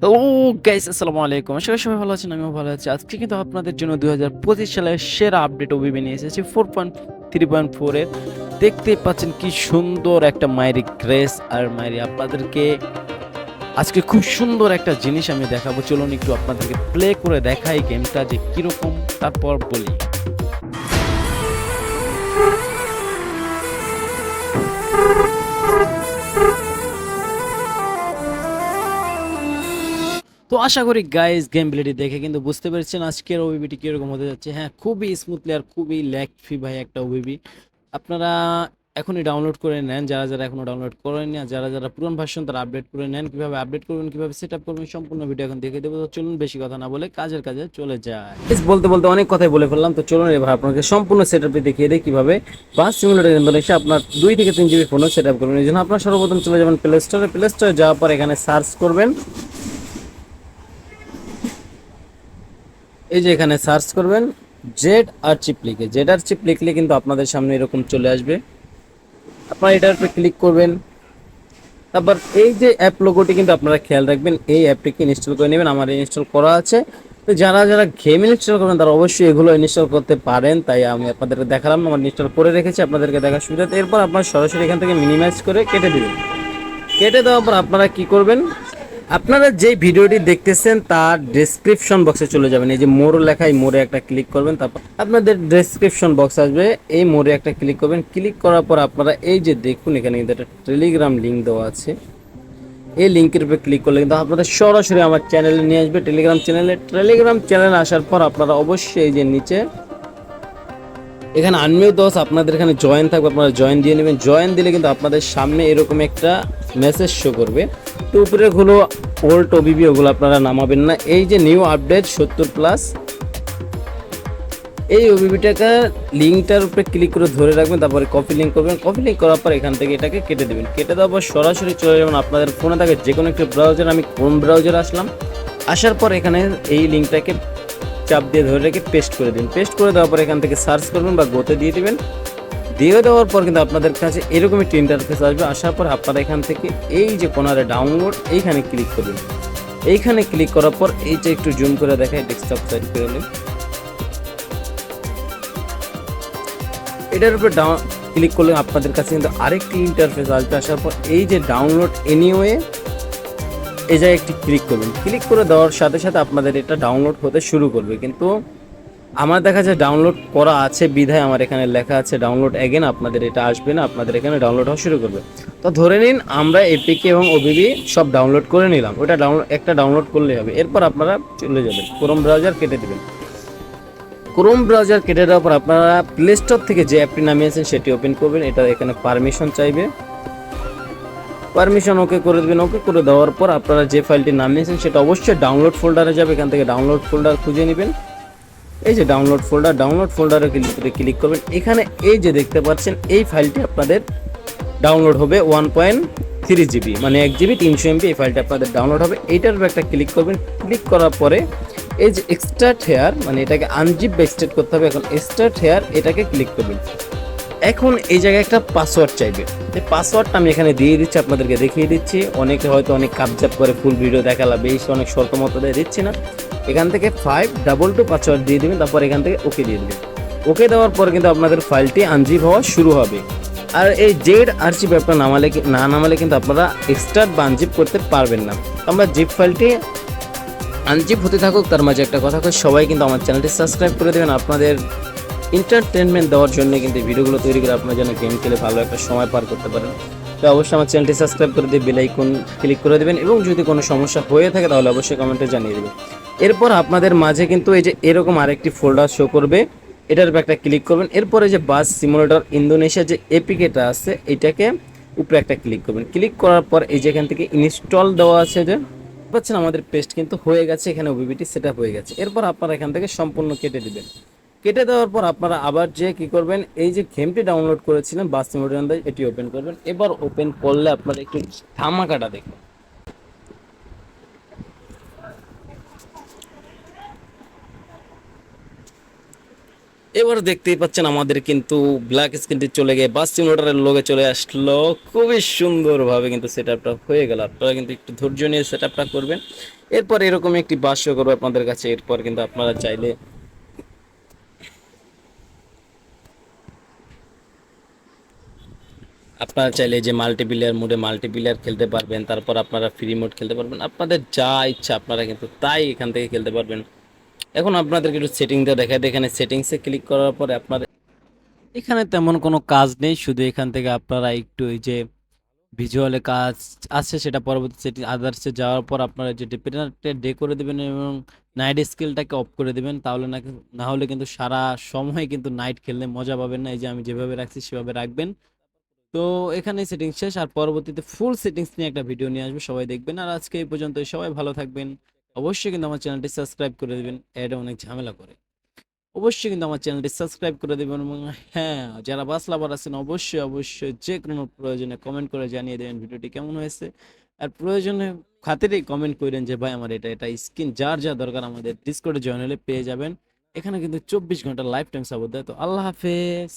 Hello guys আসসালামু আলাইকুম। আশা সবাই ভালো আছেন, আমিও ভালো আছি। আজকে কিন্তু আপনাদের জন্য হাজার পঁচিশ সালের সেরা আপডেট ওবিবি নিয়ে এসেছি। ফোর পয়েন্ট থ্রি পয়েন্ট দেখতেই পাচ্ছেন কি সুন্দর একটা মায়েরি গ্রেস আর মায়েরি আপনাদেরকে আজকে খুব সুন্দর একটা জিনিস আমি দেখাবো। চলুন একটু আপনাদেরকে প্লে করে দেখাই গেমটা যে কীরকম, তারপর বলি। তো আশা করি গাইজ গেম প্লেটি দেখে কিন্তু বুঝতে পেরেছেন আজকের ওবিবিটি কীরকম হতে যাচ্ছে। হ্যাঁ খুবই স্মুথলি আর খুবই ল্যাক ফ্রি ভাই একটা ওবিবি আপনারা এখনই ডাউনলোড করে নেন, যারা যারা এখনও ডাউনলোড করেন না যারা যারা পুরনো ভার্সন তারা আপডেট করে নেন। কীভাবে আপডেট করবেন, কীভাবে সেট আপ করবেন, সম্পূর্ণ ভিডিও এখন দেখে দেবো। তো চলুন, বেশি কথা না বলে কাজের কাজে চলে যায় বলতে বলতে অনেক কথাই বলে ফেললাম। তো চলুন এবার আপনাকে সম্পূর্ণ সেট আপে দেখিয়ে দিই কীভাবে। বাস সিমুলেটার ইন্দোনেশে আপনার দুই থেকে তিন জিবি ফোনও সেট আপ করবেন। এই জন্য আপনার সর্বপ্রথম চলে যাবেন প্লে স্টোরে প্লে স্টোরে যাওয়ার পর এখানে সার্চ করবেন। এই যে এখানে সার্চ করবেন জেড আর চিপ লিখে। জেড আর চিপ লিখলে কিন্তু আপনাদের সামনে এরকম চলে আসবে। আপনারা এটার উপরে ক্লিক করবেন। তারপর এই যে অ্যাপ লোগোটি কিন্তু আপনারা খেয়াল রাখবেন, এই অ্যাপটিকে ইনস্টল করে নেবেন, আমার ইনস্টল করা আছে। তো যারা যারা গেম ইনস্টল করবেন, তারা অবশ্যই এগুলো ইনস্টল করতে পারেন। তাই আমি আপনাদেরকে দেখালাম, আমার ইনস্টল করে রেখেছি, আপনাদেরকে দেখার সুবিধা। এরপর আপনারা সরাসরি এখান থেকে মিনিমাইজ করে কেটে দেবেন। কেটে দেওয়ার পর আপনারা কি করবেন আপনারা যে ভিডিওটি দেখতেছেন, তার ডেসক্রিপশন বক্সে চলে যাবেন। এই যে মোর লেখা, এই মোড়ে একটা ক্লিক করবেন, তারপর আপনাদের ডেসক্রিপশন বক্স আসবে। এই মোড়ে একটা ক্লিক করবেন। ক্লিক করার পর আপনারা এই যে দেখুন, এখানে কিন্তু একটা টেলিগ্রাম লিঙ্ক দেওয়া আছে। এই লিঙ্কের উপরে ক্লিক করলে কিন্তু আপনাদের সরাসরি আমার চ্যানেলে নিয়ে আসবে। টেলিগ্রাম চ্যানেলে টেলিগ্রাম চ্যানেলে আসার পর আপনারা অবশ্যই এই যে নিচে এখানে আনমিউ দশ আপনাদের এখানে জয়েন থাকবে। আপনারা জয়েন দিয়ে নেবেন। জয়েন দিলে কিন্তু আপনাদের সামনে এরকম একটা মেসেজ শো করবে। তো উপরে গুলো ওল্ড ওবিবি ওগুলো আপনারা নামাবেন না। এই যে নিউ আপডেট সত্তর প্লাস এই ওবিবিটাকে লিঙ্কটার উপরে ক্লিক করে ধরে রাখবেন, তারপরে কপি লিঙ্ক করবেন। কপি লিঙ্ক করার পর এখান থেকে এটাকে কেটে দেবেন। কেটে দেওয়ার পর সরাসরি চলে যাবেন আপনাদের ফোনে থাকে যে কোনো একটা ব্রাউজার আমি কোন ব্রাউজার আসলাম, আসার পর এখানে এই লিঙ্কটাকে চাপ দিয়ে ধরে রেখে পেস্ট করে দিন। পেস্ট করে দেওয়ার পর এখান থেকে সার্চ করবেন বা গোতে দিয়ে দিবেন। দিয়ে দেওয়ার পর কিন্তু আপনাদের কাছে এরকম একটি ইন্টারফেস আসবে। আসার পর আপনারা এখান থেকে এই যে কোনারে ডাউনলোড এইখানে ক্লিক করবেন। এইখানে ক্লিক করার পর এইটা একটু জুম করে দেখায় ডেস্কটপ সাইড করে নিন। এটার উপর ডাউন ক্লিক করলে আপনাদের কাছে কিন্তু আরেকটি ইন্টারফেস আসবে। আসার পর এই যে ডাউনলোড এনিওয়ে এই জায়গায় একটি ক্লিক করবেন। ক্লিক করে দেওয়ার সাথে সাথে আপনাদের এটা ডাউনলোড হতে শুরু করবে। কিন্তু আমার দেখা যায় ডাউনলোড করা আছে, বিধায় আমার এখানে লেখা আছে ডাউনলোড অ্যাগেন আপনাদের এটা আসবে না, আপনাদের এখানে ডাউনলোড হওয়া শুরু করবে। তো ধরে নিন আমরা এপিকে এবং ওবিবি সব ডাউনলোড করে নিলাম, ওটা ডাউনলোড একটা ডাউনলোড করলেই হবে। এরপর আপনারা চলে যাবেন ক্রোম ব্রাউজার কেটে দেবেন। ক্রোম ব্রাউজার কেটে দেওয়ার পর আপনারা প্লে স্টোর থেকে যে অ্যাপটি নামিয়েছেন সেটি ওপেন করবেন। এটা এখানে পারমিশন চাইবে। পারমিশন ওকে করে দেবেন। ওকে করে দেওয়ার পর আপনারা যে ফাইলটি নামিয়েছেন সেটা অবশ্যই ডাউনলোড ফোল্ডারে যাবে। এখান থেকে ডাউনলোড ফোল্ডার খুঁজে নেবেন। এই যে ডাউনলোড ফোল্ডার ডাউনলোড ফোল্ডারে ক্লিক করে ক্লিক করবেন। এখানে এই যে দেখতে পাচ্ছেন, এই ফাইলটি আপনাদের ডাউনলোড হবে ওয়ান পয়েন্ট থ্রি জিবি মানে এক জিবি তিনশো এমবি এই ফাইলটা আপনাদের ডাউনলোড হবে। এইটার উপর একটা ক্লিক করবেন। ক্লিক করার পরে এই যে এক্সট্রা হেয়ার মানে এটাকে আনজিপ বা করতে হবে, এখন এক্সট্রা হেয়ার এটাকে ক্লিক করবেন। এখন এই জায়গায় একটা পাসওয়ার্ড চাইবে। এই পাসওয়ার্ডটা আমি এখানে দিয়ে দিচ্ছি, আপনাদেরকে দেখিয়ে দিচ্ছি। অনেকে হয়তো অনেক কাপজাপ করে ফুল ভিডিও দেখালা বেশ, অনেক শর্ত মতো দিচ্ছি না। এখান থেকে ফাইভ ডাবল টু পাসওয়ার্ড দিয়ে দেবেন, তারপর এখান থেকে ওকে দিয়ে দেবেন। ওকে দেওয়ার পর কিন্তু আপনাদের ফাইলটি আনজিপ হওয়া শুরু হবে। আর এই জেড আরজিপ আপনার নামালে কি- না নামালে কিন্তু আপনারা এক্সট্রা বা আনজিপ করতে পারবেন না। আমরা জিপ ফাইলটি আনজিপ হতে থাকুক, তার মাঝে একটা কথা সবাই কিন্তু আমার চ্যানেলটি সাবস্ক্রাইব করে দেবেন। আপনাদের এন্টারটেনমেন্ট দেওয়ার জন্য কিন্তু ভিডিওগুলো তৈরি করে আপনার জন্য গেম খেলে ভালো একটা সময় পার করতে পারেন। তো অবশ্যই আমার চ্যানেলটি সাবস্ক্রাইব করে দিয়ে বেল আইকন ক্লিক করে দেবেন এবং যদি কোনো সমস্যা হয়ে থাকে তাহলে অবশ্যই কমেন্টে জানিয়ে দেবেন। এরপর আপনাদের মাঝে কিন্তু এই যে এরকম আরেকটি ফোল্ডার শো করবে, এটার উপর একটা ক্লিক করবেন। এরপরে যে বাস সিমুলেটর ইন্দোনেশিয়া যে এপিকেটা আছে, এটাকে উপরে একটা ক্লিক করবেন। ক্লিক করার পর এই যে এখান থেকে ইনস্টল দেওয়া আছে যে পাচ্ছেন আমাদের পেস্ট কিন্তু হয়ে গেছে, এখানে ওবিবিটি সেট হয়ে গেছে। এরপর আপনারা এখান থেকে সম্পূর্ণ কেটে দিবেন। কেটে দেওয়ার পর আপনারা আবার যে কি করবেন, এই যে গেমটি ডাউনলোড করেছিলেন বাস সিমুলেটর এটি ওপেন করবেন। এবার ওপেন করলে আপনারা একটু ধামাকাটা দেখবেন এবার দেখতেই পাচ্ছেন, আমাদের কিন্তু ব্ল্যাক স্ক্রিনটি চলে গিয়ে বাস সিমুলেটারের লোকে চলে আসলো। খুবই সুন্দরভাবে কিন্তু সেট আপটা হয়ে গেল। আপনারা কিন্তু একটু ধৈর্য নিয়ে সেট আপটা করবেন। এরপর এরকম একটি বাস শো করব আপনাদের কাছে। এরপর কিন্তু আপনারা চাইলে আপনারা চাইলে যে মাল্টিপ্লেয়ার মোডে মাল্টিপ্লেয়ার খেলতে পারবেন, তারপর আপনারা ফ্রি মোড খেলতে পারবেন। আপনাদের যা ইচ্ছা আপনারা কিন্তু তাই এখান থেকে খেলতে পারবেন। এখন আপনাদেরকে একটু সেটিংটা দেখায়। এখানে সেটিংসে ক্লিক করার পরে আপনাদের এখানে তেমন কোনো কাজ নেই। শুধু এখান থেকে আপনারা একটু ওই যে ভিজুয়ালে কাজ আছে, সেটা পরবর্তী সেটিং আদার্সে যাওয়ার পর আপনারা যে ডিপেন্ডারটা ডে করে দেবেন এবং নাইট স্কিলটাকে অফ করে দেবেন, তাহলে না হলে কিন্তু সারা সময় কিন্তু নাইট খেললে মজা পাবেন না। এই যে আমি যেভাবে রাখছি সেভাবে রাখবেন। তো এখানে সেটিংস শেষ, আর পরবর্তীতে ফুল সেটিংস নিয়ে একটা ভিডিও নিয়ে আসবে, সবাই দেখবেন। আর আজকে এই পর্যন্ত সবাই ভালো থাকবেন। অবশ্যই কিন্তু আমার চ্যানেলটি সাবস্ক্রাইব করে দেবেন এটা অনেক ঝামেলা করে। অবশ্যই কিন্তু আমার চ্যানেলটি সাবস্ক্রাইব করে দেবেন, এবং হ্যাঁ যারা বাস লাভার আছেন, অবশ্যই অবশ্যই যে কোনো প্রয়োজনে কমেন্ট করে জানিয়ে দেবেন ভিডিওটি কেমন হয়েছে। আর প্রয়োজনে খাতিরেই কমেন্ট করেন যে, ভাই, আমার এটা এটা স্কিন যার যা দরকার আমাদের ডিসকোডে জয়েন হলে পেয়ে যাবেন। এখানে কিন্তু চব্বিশ ঘণ্টা লাইফ টাইম সাপোর্ট দেয়, তো আল্লাহ হাফেজ।